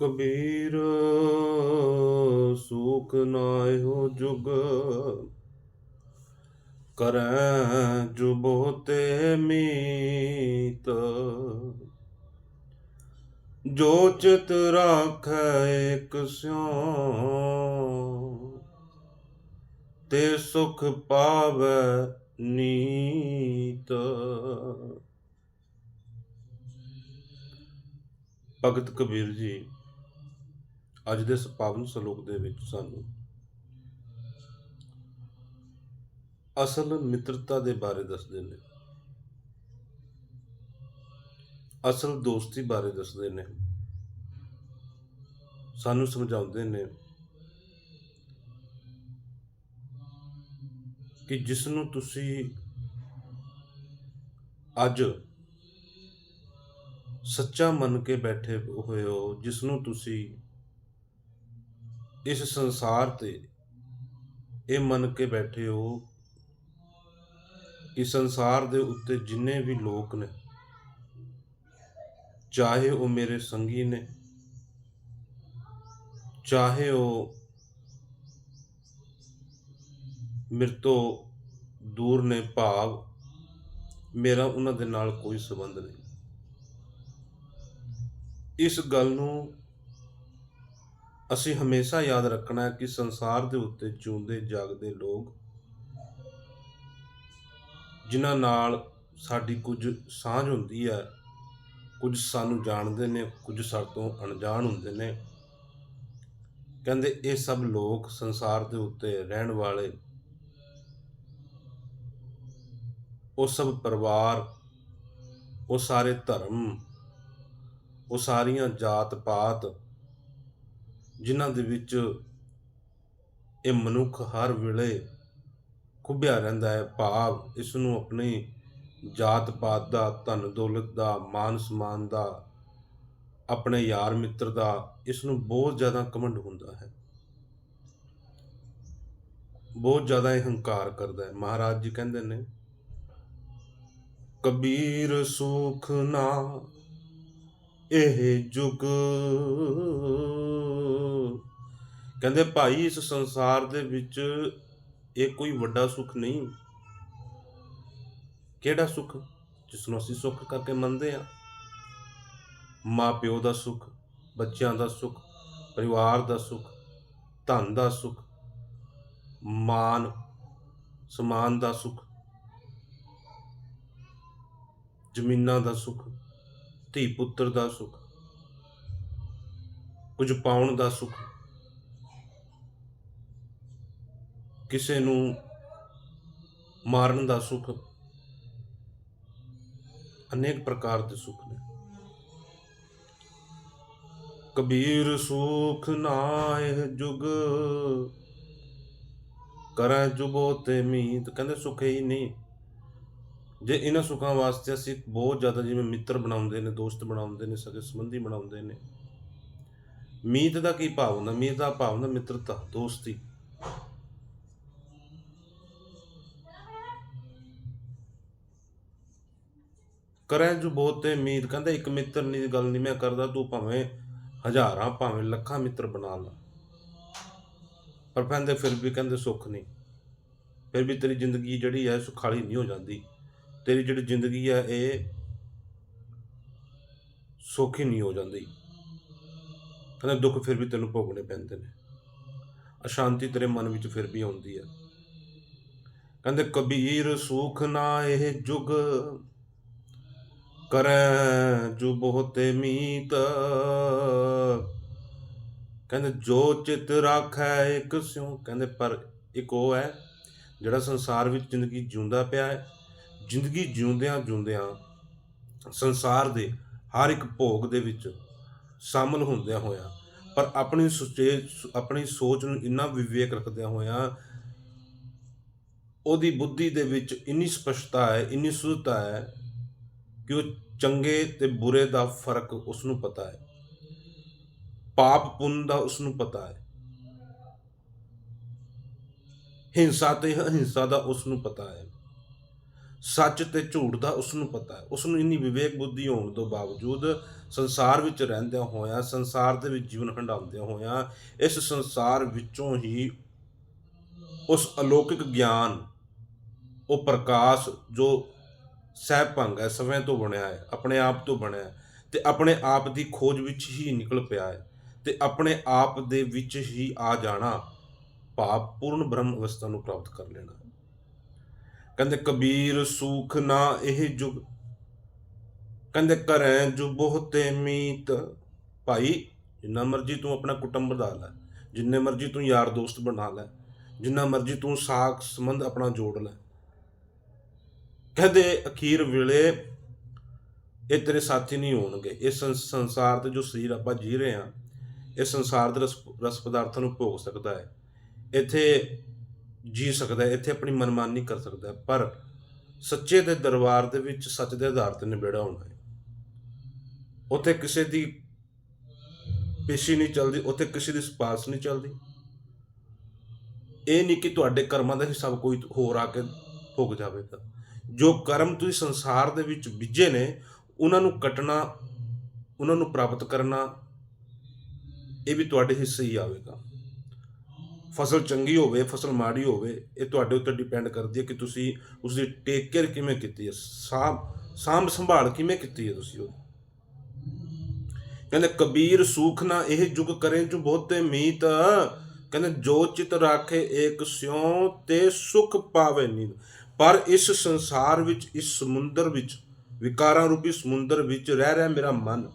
ਕਬੀਰ, ਸੁਖ ਨਾਇਓ ਜੁਗ। ਕਰੈ ਜੁਬੋਤੇ ਮੀਤ। ਜੋ ਚਿਤ ਰਾਖੈ ਇਕ ਸਿਉ ਤੇ ਸੁਖ ਪਾਵੈ ਨੀਤ। ਭਗਤ ਕਬੀਰ ਜੀ ਅੱਜ ਦੇ ਇਸ ਪਾਵਨ ਸ਼ਲੋਕ ਦੇ ਵਿੱਚ ਸਾਨੂੰ ਅਸਲ ਮਿੱਤਰਤਾ ਦੇ ਬਾਰੇ ਦੱਸਦੇ ਨੇ। ਅਸਲ ਦੋਸਤੀ ਬਾਰੇ ਦੱਸਦੇ ਨੇ। ਸਾਨੂੰ ਸਮਝਾਉਂਦੇ ਨੇ ਕਿ ਜਿਸ ਨੂੰ ਤੁਸੀਂ ਅੱਜ ਸੱਚਾ ਮੰਨ ਕੇ ਬੈਠੇ ਹੋਏ ਹੋ, ਜਿਸ ਨੂੰ ਤੁਸੀਂ ਇਸ ਸੰਸਾਰ ਤੇ ਇਹ ਮੰਨ ਕੇ ਬੈਠੇ ਹੋ ਕਿ ਸੰਸਾਰ ਦੇ ਉੱਤੇ ਜਿੰਨੇ ਵੀ ਲੋਕ ਨੇ, ਚਾਹੇ ਉਹ ਮੇਰੇ ਸੰਗੀ ਨੇ, ਚਾਹੇ ਉਹ ਮੇਰੇ ਤੋਂ ਦੂਰ ਨੇ ਭਾਵ, ਮੇਰਾ ਉਹਨਾਂ ਦੇ ਨਾਲ ਕੋਈ ਸੰਬੰਧ ਨਹੀਂ। ਇਸ ਗੱਲ ਨੂੰ ਅਸੀਂ ਹਮੇਸ਼ਾ ਯਾਦ ਰੱਖਣਾ ਹੈ ਕਿ ਸੰਸਾਰ ਦੇ ਉੱਤੇ ਜਿਉਂਦੇ, ਜਾਗਦੇ ਲੋਕ ਜਿਨ੍ਹਾਂ ਨਾਲ ਸਾਡੀ ਕੁਝ ਸਾਂਝ ਹੁੰਦੀ ਹੈ, ਕੁਝ ਸਾਨੂੰ ਜਾਣਦੇ ਨੇ, ਕੁਝ ਸਾਡੇ ਤੋਂ ਅਣਜਾਣ ਹੁੰਦੇ ਨੇ। ਕਹਿੰਦੇ ਇਹ ਸਭ ਲੋਕ ਸੰਸਾਰ ਦੇ ਉੱਤੇ ਰਹਿਣ ਵਾਲੇ, ਉਹ ਸਭ ਪਰਿਵਾਰ, ਉਹ ਸਾਰੇ ਧਰਮ, ਉਹ ਸਾਰੀਆਂ ਜਾਤ ਪਾਤ ਜਿਨ੍ਹਾਂ ਦੇ ਵਿੱਚ ਇਹ ਮਨੁੱਖ ਹਰ ਵੇਲੇ ਖੁੱਭਿਆ ਰਹਿੰਦਾ ਹੈ। ਭਾਵ ਇਸ ਨੂੰ ਆਪਣੀ ਜਾਤ ਪਾਤ ਦਾ, ਧਨ ਦੌਲਤ ਦਾ, ਮਾਨ ਸਮਾਨ ਦਾ, ਆਪਣੇ ਯਾਰ ਮਿੱਤਰ ਦਾ, ਇਸ ਨੂੰ ਬਹੁਤ ਜ਼ਿਆਦਾ ਕਮੰਡ ਹੁੰਦਾ ਹੈ। ਬਹੁਤ ਜ਼ਿਆਦਾ ਇਹ ਹੰਕਾਰ ਕਰਦਾ ਹੈ। ਮਹਾਰਾਜ ਜੀ ਕਹਿੰਦੇ ਨੇ, ਕਬੀਰ ਸੁਖ ਨਾ, ਇਹ ਜੁਗ ਕਹਿੰਦੇ ਭਾਈ ਇਸ ਸੰਸਾਰ ਦੇ ਵਿੱਚ ਇਹ ਕੋਈ ਵੱਡਾ ਸੁੱਖ ਨਹੀਂ। ਕਿਹੜਾ ਸੁੱਖ? ਜਿਸ ਨੂੰ ਅਸੀਂ ਸੁੱਖ ਕਰਕੇ ਮੰਨਦੇ ਆ ਮਾਂ ਪਿਓ ਦਾ ਸੁੱਖ, ਬੱਚਿਆਂ ਦਾ ਸੁੱਖ, ਪਰਿਵਾਰ ਦਾ ਸੁੱਖ, ਧਨ ਦਾ ਸੁੱਖ, ਮਾਨ, ਸਮਾਨ ਦਾ ਸੁੱਖ, ਜ਼ਮੀਨਾਂ ਦਾ ਸੁੱਖ ਧੀ ਪੁੱਤਰ ਦਾ ਸੁੱਖ, ਕੁਝ ਪਾਉਣ ਦਾ ਸੁੱਖ। ਕਿਸੇ ਨੂੰ ਮਾਰਨ ਦਾ ਸੁੱਖ ਅਨੇਕ ਪ੍ਰਕਾਰ ਦੇ ਸੁੱਖ ਨੇ। ਕਬੀਰ ਸੁਖ ਨਾਏ ਜੁਗ, ਕਰੈ ਜੁਬੋ ਤੇ ਮੀਤ। ਕਹਿੰਦੇ ਸੁਖ ਹੀ ਨਹੀਂ। ਜੇ ਇਹਨਾਂ ਸੁਖਾਂ ਵਾਸਤੇ ਅਸੀਂ ਬਹੁਤ ਜ਼ਿਆਦਾ ਜਿਵੇਂ ਮਿੱਤਰ ਬਣਾਉਂਦੇ ਨੇ, ਦੋਸਤ ਬਣਾਉਂਦੇ ਨੇ, ਸਗੇ ਸੰਬੰਧੀ ਬਣਾਉਂਦੇ ਨੇ। ਮੀਤ ਦਾ ਕੀ ਭਾਵ ਹੁੰਦਾ? ਮੀਤ ਦਾ ਭਾਵ ਹੁੰਦਾ ਮਿੱਤਰਤਾ, ਦੋਸਤੀ। ਕਰੇ ਜੋ ਬਹੁਤੇ ਮੀਤ ਕਹਿੰਦਾ ਇੱਕ ਮਿੱਤਰ ਨਹੀਂ ਦੀ ਗੱਲ ਨਹੀਂ ਮੈਂ ਕਰਦਾ, ਤੂੰ ਭਾਵੇਂ ਹਜ਼ਾਰਾਂ, ਭਾਵੇਂ ਲੱਖਾਂ ਮਿੱਤਰ ਬਣਾ ਲਾ। ਪਰ ਕਹਿੰਦੇ ਫਿਰ ਵੀ ਕਹਿੰਦੇ ਸੁੱਖ ਨਹੀਂ ਫਿਰ ਵੀ ਤੇਰੀ ਜ਼ਿੰਦਗੀ ਜਿਹੜੀ ਹੈ ਸੁਖਾਲੀ ਨਹੀਂ ਹੋ ਜਾਂਦੀ। ਤੇਰੀ ਜਿਹੜੀ ਜ਼ਿੰਦਗੀ ਹੈ ਇਹ ਸੌਖੀ ਨਹੀਂ ਹੋ ਜਾਂਦੀ। ਕਹਿੰਦੇ ਦੁੱਖ ਫਿਰ ਵੀ ਤੈਨੂੰ ਭੋਗਣੇ ਪੈਂਦੇ ਨੇ। ਅਸ਼ਾਂਤੀ ਤੇਰੇ ਮਨ ਵਿੱਚ ਫਿਰ ਵੀ ਆਉਂਦੀ ਹੈ ਕਹਿੰਦੇ ਕਬੀਰ ਸੂਖ ਨਾ ਇਹ ਜੁਗ ਕਰੈ ਜੋ ਬਹੁਤੇ ਮੀਤ। ਕਹਿੰਦੇ, ਜੋ ਚਿਤ ਰਾਖੈ ਇੱਕ ਸਿਉ, ਕਹਿੰਦੇ, ਪਰ ਇੱਕ ਉਹ ਹੈ, ਜਿਹੜਾ ਸੰਸਾਰ ਵਿੱਚ ਜ਼ਿੰਦਗੀ ਜਿਉਂਦਾ ਪਿਆ ਹੈ। ਜ਼ਿੰਦਗੀ ਜਿਉਂਦਿਆਂ ਜਿਉਂਦਿਆਂ ਸੰਸਾਰ ਦੇ ਹਰ ਇੱਕ ਭੋਗ ਦੇ ਵਿੱਚ ਸ਼ਾਮਲ ਹੁੰਦਿਆਂ ਹੋਇਆਂ, ਪਰ ਆਪਣੀ ਸੁਚੇ, ਆਪਣੀ ਸੋਚ ਨੂੰ ਇੰਨਾ ਵਿਵੇਕ ਰੱਖਦਿਆਂ ਹੋਇਆਂ, ਉਹਦੀ ਬੁੱਧੀ ਦੇ ਵਿੱਚ ਇੰਨੀ ਸਪਸ਼ਟਤਾ ਹੈ, ਇੰਨੀ ਸੁਧਤਾ ਹੈ ਕਿ ਉਹ ਚੰਗੇ ਤੇ ਬੁਰੇ ਦਾ ਫ਼ਰਕ ਉਸ ਨੂੰ ਪਤਾ ਹੈ। ਪਾਪ ਪੁੰਨ ਦਾ ਉਸ ਨੂੰ ਪਤਾ ਹੈ। ਹਿੰਸਾ ਤੇ ਅਹਿੰਸਾ ਦਾ ਉਸ ਨੂੰ ਪਤਾ ਹੈ। ਸੱਚ ਤੇ ਝੂਠ ਦਾ ਉਸ ਨੂੰ ਪਤਾ ਹੈ। ਉਸ ਨੂੰ ਇੰਨੀ ਵਿਵੇਕ ਬੁੱਧੀ ਹੋਣ ਤੋਂ ਬਾਵਜੂਦ ਸੰਸਾਰ ਵਿੱਚ ਰਹਿੰਦਿਆਂ ਹੋਇਆਂ, ਸੰਸਾਰ ਦੇ ਵਿੱਚ ਜੀਵਨ ਹੰਡਾਉਂਦਿਆਂ ਹੋਇਆਂ, ਇਸ ਸੰਸਾਰ ਵਿੱਚੋਂ ਹੀ ਉਸ ਅਲੌਕਿਕ ਗਿਆਨ, ਉਹ ਪ੍ਰਕਾਸ਼ ਜੋ ਸਹਿਬ ਭੰਗ ਹੈ, ਸਮੇਂ ਤੋਂ ਬਣਿਆ ਹੈ, ਆਪਣੇ ਆਪ ਤੋਂ ਬਣਿਆ ਹੈ ਤੇ ਆਪਣੇ ਆਪ ਦੀ ਖੋਜ ਵਿੱਚ ਹੀ ਨਿਕਲ ਪਿਆ ਹੈ ਤੇ ਆਪਣੇ ਆਪ ਦੇ ਵਿੱਚ ਹੀ ਆ ਜਾਣਾ ਭਾਵ ਪੂਰਨ ਬ੍ਰਹਮ ਅਵਸਥਾ ਨੂੰ ਪ੍ਰਾਪਤ ਕਰ ਲੈਣਾ। ਕਹਿੰਦੇ, ਕਬੀਰ ਸੂਖ ਨਾ ਇਹ ਜੁਗ, ਕਹਿੰਦੇ ਕਰੈ ਜੋ ਬਹੁਤੇ ਮੀਤ। ਭਾਈ, ਜਿੰਨਾ ਮਰਜ਼ੀ ਤੂੰ ਆਪਣਾ ਕੁਟੁੰਬ ਵਧਾ ਲੈ, ਜਿੰਨੇ ਮਰਜ਼ੀ ਤੂੰ ਯਾਰ ਦੋਸਤ ਬਣਾ ਲੈ, ਜਿੰਨਾ ਮਰਜ਼ੀ ਤੂੰ ਸਾਖ ਸੰਬੰਧ ਆਪਣਾ ਜੋੜ ਲੈ ਕਹਿੰਦੇ ਅਖੀਰ ਵੇਲੇ ਇਹ ਤੇਰੇ ਸਾਥੀ ਨਹੀਂ ਹੋਣਗੇ। ਇਸ ਸੰਸ- ਸੰਸਾਰ ਤੇ ਜੋ ਸਰੀਰ ਆਪਾਂ ਜੀ ਰਹੇ ਹਾਂ, ਇਹ ਸੰਸਾਰ ਦੇ ਰਸ ਰਸ ਪਦਾਰਥਾਂ ਨੂੰ ਭੋਗ ਸਕਦਾ ਹੈ। ਇੱਥੇ ਜੀ ਸਕਦਾ ਹੈ, ਇੱਥੇ ਆਪਣੀ ਮਨਮਾਨੀ ਕਰ ਸਕਦਾ ਹੈ। ਪਰ ਸੱਚੇ ਦੇ ਦਰਬਾਰ ਦੇ ਵਿੱਚ ਸੱਚ ਦੇ ਆਧਾਰ ਤੇ ਨਿਬੇੜਾ ਹੋਣਾ ਹੈ। ਉੱਥੇ ਕਿਸੇ ਦੀ ਪੇਸ਼ੀ ਨਹੀਂ ਚੱਲਦੀ, ਉੱਥੇ ਕਿਸੇ ਦੀ ਸਪਾਰਸ਼ ਨਹੀਂ ਚੱਲਦੀ। ਇਹ ਨਹੀਂ ਕਿ ਤੁਹਾਡੇ ਕਰਮਾਂ ਦਾ ਹਿਸਾਬ ਕੋਈ ਹੋਰ ਆ ਕੇ ਭੋਗ ਜਾਵੇਗਾ। ਜੋ ਕਰਮ ਤੁਸੀਂ ਸੰਸਾਰ ਦੇ ਵਿੱਚ ਬੀਜੇ ਨੇ, ਉਹਨਾਂ ਨੂੰ ਕੱਟਣਾ, ਉਹਨਾਂ ਨੂੰ ਪ੍ਰਾਪਤ ਕਰਨਾ, ਇਹ ਵੀ ਤੁਹਾਡੇ ਹਿੱਸੇ ਹੀ ਆਵੇਗਾ। ਫਸਲ ਚੰਗੀ ਹੋਵੇ, ਫਸਲ ਮਾੜੀ ਹੋਵੇ, ਇਹ ਤੁਹਾਡੇ ਉੱਤੇ ਡਿਪੈਂਡ ਕਰਦੀ ਹੈ ਕਿ ਤੁਸੀਂ ਉਸ ਦੀ ਟੇਕ ਕੇਅਰ ਕਿਵੇਂ ਕੀਤੀ ਹੈ, ਸਾਂਭ ਸਾਂਭ ਸੰਭਾਲ ਕਿਵੇਂ ਕੀਤੀ ਹੈ ਤੁਸੀਂ ਉਹ ਕਹਿੰਦੇ ਕਬੀਰ ਸੂਖ ਨਾ ਇਹ ਜੁਗ ਕਰੇ ਜੋ ਬਹੁਤੇ ਮੀਤ, ਕਹਿੰਦੇ ਜੋ ਚਿਤ ਰਾਖੇ ਏਕ ਸਿਉ ਤੇ ਸੁਖ ਪਾਵੇ ਨੀਂਦ। ਪਰ ਇਸ ਸੰਸਾਰ ਵਿੱਚ, ਇਸ ਸਮੁੰਦਰ ਵਿੱਚ, ਵਿਕਾਰਾਂ ਰੂਪੀ ਸਮੁੰਦਰ ਵਿੱਚ ਰਹਿ ਰਿਹਾ ਮੇਰਾ ਮਨ।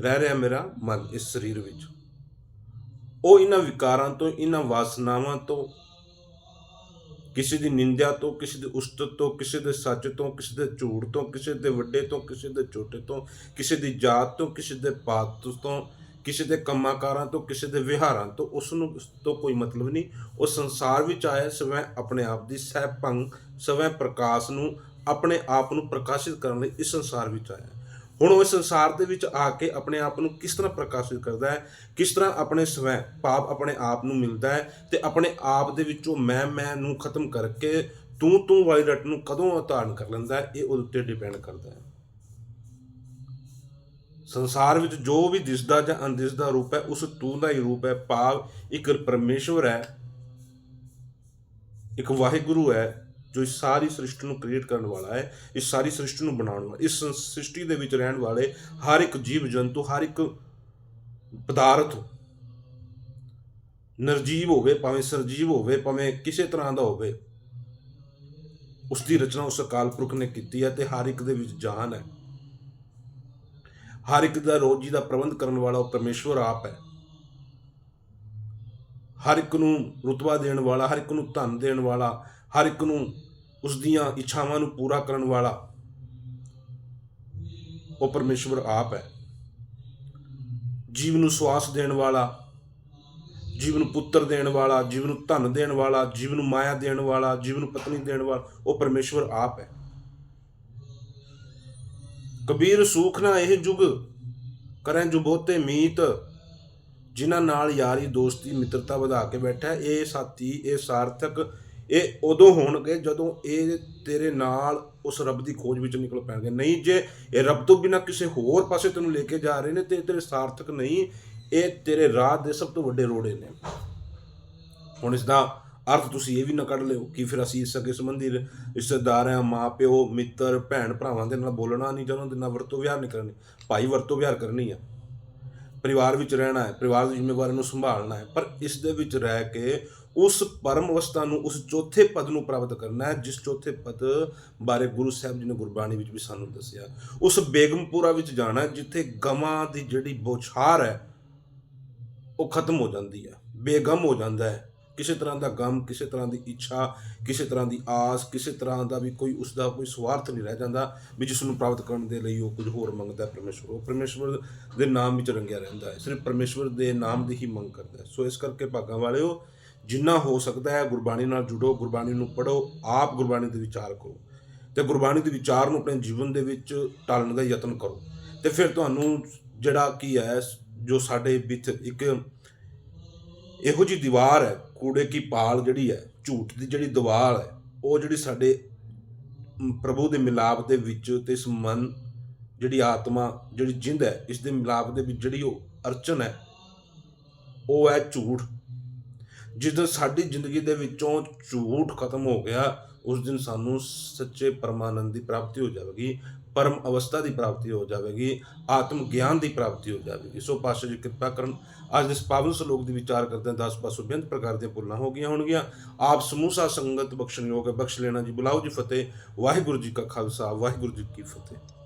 ਰਹਿ ਰਿਹਾ ਮੇਰਾ ਮਨ ਇਸ ਸਰੀਰ ਵਿੱਚ। ਉਹ ਇਹਨਾਂ ਵਿਕਾਰਾਂ ਤੋਂ, ਇਹਨਾਂ ਵਾਸਨਾਵਾਂ ਤੋਂ, ਕਿਸੇ ਦੀ ਨਿੰਦਿਆ ਤੋਂ, ਕਿਸੇ ਦੀ ਉਸਤਤ ਤੋਂ, ਕਿਸੇ ਦੇ ਸੱਚ ਤੋਂ, ਕਿਸੇ ਦੇ ਝੂਠ ਤੋਂ, ਕਿਸੇ ਦੇ ਵੱਡੇ ਤੋਂ, ਕਿਸੇ ਦੇ ਛੋਟੇ ਤੋਂ, ਕਿਸੇ ਦੀ ਜਾਤ ਤੋਂ, ਕਿਸੇ ਦੇ ਪਾਤ ਤੋਂ ਕਿਸੇ ਦੇ ਕੰਮਾਕਾਰਾਂ ਤੋਂ, ਕਿਸੇ ਦੇ ਵਿਹਾਰਾਂ ਤੋਂ ਉਸ ਨੂੰ ਤੋਂ ਕੋਈ ਮਤਲਬ ਨਹੀਂ। ਉਹ ਸੰਸਾਰ ਵਿੱਚ ਆਇਆ, ਸਵੈ ਆਪਣੇ ਆਪ ਦੀ ਸਹਿ ਭੰਗ, ਸਵੈ ਪ੍ਰਕਾਸ਼ ਨੂੰ ਆਪਣੇ ਆਪ ਨੂੰ ਪ੍ਰਕਾਸ਼ਿਤ ਕਰਨ ਲਈ ਇਸ ਸੰਸਾਰ ਵਿੱਚ ਆਇਆ। ਹੁਣ ਉਹ ਇਸ ਸੰਸਾਰ ਦੇ ਵਿੱਚ ਆ ਕੇ ਆਪਣੇ ਆਪ ਨੂੰ ਕਿਸ ਤਰ੍ਹਾਂ ਪ੍ਰਕਾਸ਼ਿਤ ਕਰਦਾ ਹੈ? ਕਿਸ ਤਰ੍ਹਾਂ ਆਪਣੇ ਸਵੈ ਭਾਵ ਆਪਣੇ ਆਪ ਨੂੰ ਮਿਲਦਾ ਹੈ ਤੇ ਆਪਣੇ ਆਪ ਦੇ ਵਿੱਚੋਂ ਮੈਂ ਮੈਂ ਨੂੰ ਖਤਮ ਕਰਕੇ ਤੂੰ ਤੂੰ ਵਾਲੀ ਰਟ ਨੂੰ ਕਦੋਂ ਧਾਰਨ ਕਰ ਲੈਂਦਾ ਹੈ? ਇਹ ਉਹਦੇ ਉੱਤੇ ਡਿਪੈਂਡ ਕਰਦਾ ਹੈ। ਸੰਸਾਰ ਵਿੱਚ ਜੋ ਵੀ ਦਿਸਦਾ ਜਾਂ ਅਣਦਿਸਦਾ ਰੂਪ ਹੈ, ਉਸ ਤੂੰ ਦਾ ਹੀ ਰੂਪ ਹੈ। ਭਾਵ ਇੱਕ ਪਰਮੇਸ਼ਵਰ ਹੈ, ਇੱਕ ਵਾਹਿਗੁਰੂ ਹੈ, ਜੋ ਇਸ ਸਾਰੀ ਸ੍ਰਿਸ਼ਟੀ ਨੂੰ ਕ੍ਰੀਏਟ ਕਰਨ ਵਾਲਾ ਹੈ, ਇਸ ਸਾਰੀ ਸ੍ਰਿਸ਼ਟੀ ਨੂੰ ਬਣਾਉਣ ਵਾਲਾ ਇਸ ਸ੍ਰਿਸ਼ਟੀ ਦੇ ਵਿੱਚ ਰਹਿਣ ਵਾਲੇ ਹਰ ਇੱਕ ਜੀਵ ਜੰਤੂ, ਹਰ ਇੱਕ ਪਦਾਰਥ ਨਿਰਜੀਵ ਹੋਵੇ, ਭਾਵੇਂ ਸਰਜੀਵ ਹੋਵੇ, ਭਾਵੇਂ ਕਿਸੇ ਤਰ੍ਹਾਂ ਦਾ ਹੋਵੇ, ਉਸ ਦੀ ਰਚਨਾ ਉਸ ਅਕਾਲ ਪੁਰਖ ਨੇ ਕੀਤੀ ਹੈ ਤੇ ਹਰ ਇੱਕ ਦੇ ਵਿੱਚ ਜਾਨ ਹੈ। ਹਰ ਇੱਕ ਦਾ ਰੋਜੀ ਦਾ ਪ੍ਰਬੰਧ ਕਰਨ ਵਾਲਾ ਉਹ ਪਰਮੇਸ਼ਵਰ ਆਪ ਹੈ। ਹਰ ਇੱਕ ਨੂੰ ਰੁਤਬਾ ਦੇਣ ਵਾਲਾ, ਹਰ ਇੱਕ ਨੂੰ ਧਨ ਦੇਣ ਵਾਲਾ, ਹਰ ਇੱਕ ਨੂੰ ਉਸ ਦੀਆਂ ਇੱਛਾਵਾਂ ਨੂੰ ਪੂਰਾ ਕਰਨ ਵਾਲਾ ਉਹ ਪਰਮੇਸ਼ਵਰ ਆਪ ਹੈ। ਜੀਵ ਨੂੰ ਸਵਾਸ ਦੇਣ ਵਾਲਾ, ਜੀਵ ਨੂੰ ਪੁੱਤਰ ਦੇਣ ਵਾਲਾ, ਜੀਵ ਨੂੰ ਧਨ ਦੇਣ ਵਾਲਾ, ਜੀਵ ਨੂੰ ਮਾਇਆ ਦੇਣ ਵਾਲਾ, ਜੀਵ ਨੂੰ ਪਤਨੀ ਦੇਣ ਵਾਲਾ ਉਹ ਪਰਮੇਸ਼ਵਰ ਆਪ ਹੈ। ਕਬੀਰ ਸੂਖ ਨਾ ਇਹ ਜੁਗ ਕਰੈ ਜੋ ਬਹੁਤੇ ਮੀਤ, ਜਿਨ੍ਹਾਂ ਨਾਲ ਯਾਰੀ ਦੋਸਤੀ ਮਿੱਤਰਤਾ ਵਧਾ ਕੇ ਬੈਠਾ ਇਹ ਸਾਥੀ, ਇਹ ਸਾਰਥਕ, ਇਹ ਉਦੋਂ ਹੋਣਗੇ ਜਦੋਂ ਇਹ ਤੇਰੇ ਨਾਲ ਉਸ ਰੱਬ ਦੀ ਖੋਜ ਵਿੱਚ ਨਿਕਲ ਪੈਣਗੇ। ਨਹੀਂ ਜੇ ਇਹ ਰੱਬ ਤੋਂ ਬਿਨਾ ਕਿਸੇ ਹੋਰ ਪਾਸੇ ਤੈਨੂੰ ਲੈ ਕੇ ਜਾ ਰਹੇ ਨੇ ਤੇ ਇਹ ਤੇਰੇ ਸਾਰਥਕ ਨਹੀਂ, ਇਹ ਤੇਰੇ ਰਾਹ ਦੇ ਸਭ ਤੋਂ ਵੱਡੇ ਰੋੜੇ ਨੇ। ਹੁਣ ਇਸ ਦਾ ਅਰਥ ਤੁਸੀਂ ਇਹ ਵੀ ਨਾ ਕੱਢ ਲਿਓ ਕਿ ਫਿਰ ਅਸੀਂ ਇਸ ਸਕੇ ਸੰਬੰਧੀ ਰਿਸ਼ਤੇਦਾਰਾਂ ਆ, ਮਾਂ, ਪਿਓ, ਮਿੱਤਰ, ਭੈਣ, ਭਰਾਵਾਂ ਦੇ ਨਾਲ ਬੋਲਣਾ ਨਹੀਂ ਜਾਂ ਉਹਨਾਂ ਦੇ ਨਾਲ ਵਰਤੋਂ ਵਿਹਾਰ ਨਹੀਂ ਕਰਨੀ। ਭਾਈ ਵਰਤੋਂ ਵਿਹਾਰ ਕਰਨੀ ਆ। ਪਰਿਵਾਰ ਵਿੱਚ ਰਹਿਣਾ ਹੈ, ਪਰਿਵਾਰ ਦੀ ਜ਼ਿੰਮੇਵਾਰੀ ਨੂੰ ਸੰਭਾਲਣਾ ਹੈ, ਪਰ ਇਸ ਦੇ ਵਿੱਚ ਰਹਿ ਕੇ ਉਸ ਪਰਮ ਅਵਸਥਾ ਨੂੰ, ਉਸ ਚੌਥੇ ਪਦ ਨੂੰ ਪ੍ਰਾਪਤ ਕਰਨਾ ਹੈ, ਜਿਸ ਚੌਥੇ ਪਦ ਬਾਰੇ ਗੁਰੂ ਸਾਹਿਬ ਜੀ ਨੇ ਗੁਰਬਾਣੀ ਵਿੱਚ ਵੀ ਸਾਨੂੰ ਦੱਸਿਆ। ਉਸ ਬੇਗਮਪੁਰਾ ਵਿੱਚ ਜਾਣਾ ਜਿੱਥੇ ਗਮਾਂ ਦੀ ਜਿਹੜੀ ਬੋਛਾਰ ਹੈ, ਉਹ ਖਤਮ ਹੋ ਜਾਂਦੀ ਹੈ, ਬੇਗਮ ਹੋ ਜਾਂਦਾ ਹੈ। ਕਿਸੇ ਤਰ੍ਹਾਂ ਦਾ ਗਮ, ਕਿਸੇ ਤਰ੍ਹਾਂ ਦੀ ਇੱਛਾ, ਕਿਸੇ ਤਰ੍ਹਾਂ ਦੀ ਆਸ, ਕਿਸੇ ਤਰ੍ਹਾਂ ਦਾ ਵੀ ਕੋਈ ਉਸ ਦਾ ਕੋਈ ਸਵਾਰਥ ਨਹੀਂ ਰਹਿ ਜਾਂਦਾ ਵੀ ਜਿਸ ਨੂੰ ਪ੍ਰਾਪਤ ਕਰਨ ਦੇ ਲਈ ਉਹ ਕੁਝ ਹੋਰ ਮੰਗਦਾ ਹੈ ਪਰਮੇਸ਼ਵਰ ਉਹ ਪਰਮੇਸ਼ਵਰ ਦੇ ਨਾਮ ਵਿੱਚ ਰੰਗਿਆ ਰਹਿੰਦਾ ਹੈ। ਸਿਰਫ ਪਰਮੇਸ਼ਵਰ ਦੇ ਨਾਮ ਦੀ ਹੀ ਮੰਗ ਕਰਦਾ ਹੈ। ਸੋ ਇਸ ਕਰਕੇ ਭਾਗਾਂ ਵਾਲਿਓ, ਜਿੰਨਾ ਹੋ ਸਕਦਾ ਹੈ ਗੁਰਬਾਣੀ ਨਾਲ ਜੁੜੋ, ਗੁਰਬਾਣੀ ਨੂੰ ਪੜ੍ਹੋ, ਆਪ ਗੁਰਬਾਣੀ ਦੇ ਵਿਚਾਰ ਕਰੋ ਤੇ ਗੁਰਬਾਣੀ ਦੇ ਵਿਚਾਰ ਨੂੰ ਆਪਣੇ ਜੀਵਨ ਦੇ ਵਿੱਚ ਟਾਲਣ ਦਾ ਯਤਨ ਕਰੋ। ਤੇ ਫਿਰ ਤੁਹਾਨੂੰ ਜਿਹੜਾ ਕੀ ਹੈ, ਜੋ ਸਾਡੇ ਵਿੱਚ ਇੱਕ ਇਹੋ ਜੀ ਦੀਵਾਰ ਹੈ, ਕੂੜੇ ਕੀ ਪਾਲ ਜਿਹੜੀ ਹੈ, ਝੂਠ ਦੀ ਜਿਹੜੀ ਦੀਵਾਰ ਹੈ, ਉਹ ਜਿਹੜੀ ਸਾਡੇ ਪ੍ਰਭੂ ਦੇ ਮਿਲਾਪ ਦੇ ਵਿੱਚ ਤੇ ਇਸ ਮਨ ਜਿਹੜੀ ਆਤਮਾ, ਜਿਹੜੀ ਜਿੰਦ ਹੈ, ਇਸ ਦੇ ਮਿਲਾਪ ਦੇ ਵਿੱਚ ਜਿਹੜੀ ਉਹ ਅਰਚਨ ਹੈ, ਉਹ ਹੈ ਝੂਠ। ਜਿਸ ਦਿਨ ਸਾਡੀ ਜ਼ਿੰਦਗੀ ਦੇ ਵਿੱਚੋਂ ਝੂਠ ਖਤਮ ਹੋ ਗਿਆ, ਉਸ ਦਿਨ ਸਾਨੂੰ ਸੱਚੇ ਪਰਮਾਨੰਦ ਦੀ ਪ੍ਰਾਪਤੀ ਹੋ ਜਾਵੇਗੀ। ਪਰਮ ਅਵਸਥਾ ਦੀ ਪ੍ਰਾਪਤੀ ਹੋ ਜਾਵੇਗੀ, ਆਤਮ ਗਿਆਨ ਦੀ ਪ੍ਰਾਪਤੀ ਹੋ ਜਾਵੇਗੀ। ਸੋ ਪਾਸ਼ਾ ਜੀ ਕਿਰਪਾ ਕਰਨ, ਅੱਜ ਇਸ ਪਾਵਨ ਸ਼ਲੋਕ ਦੀ ਵਿਚਾਰ ਕਰਦੇ ਹਾਂ 10 ਪਾਸੋਂ ਬੇਅੰਤ ਪ੍ਰਕਾਰ ਦੀਆਂ ਭੁੱਲਾਂ ਹੋ ਗਈਆਂ ਹੋਣਗੀਆਂ। ਆਪ ਸਮੂਹ ਸਾਧ ਸੰਗਤ ਬਖਸ਼ਣਯੋਗ ਹੈ, ਬਖਸ਼ ਲੈਣਾ ਜੀ। ਬੁਲਾਓ ਜੀ ਫਤਿਹ, ਵਾਹਿਗੁਰੂ ਜੀ ਕਾ ਖਾਲਸਾ, ਵਾਹਿਗੁਰੂ ਜੀ ਕੀ ਫਤਿਹ।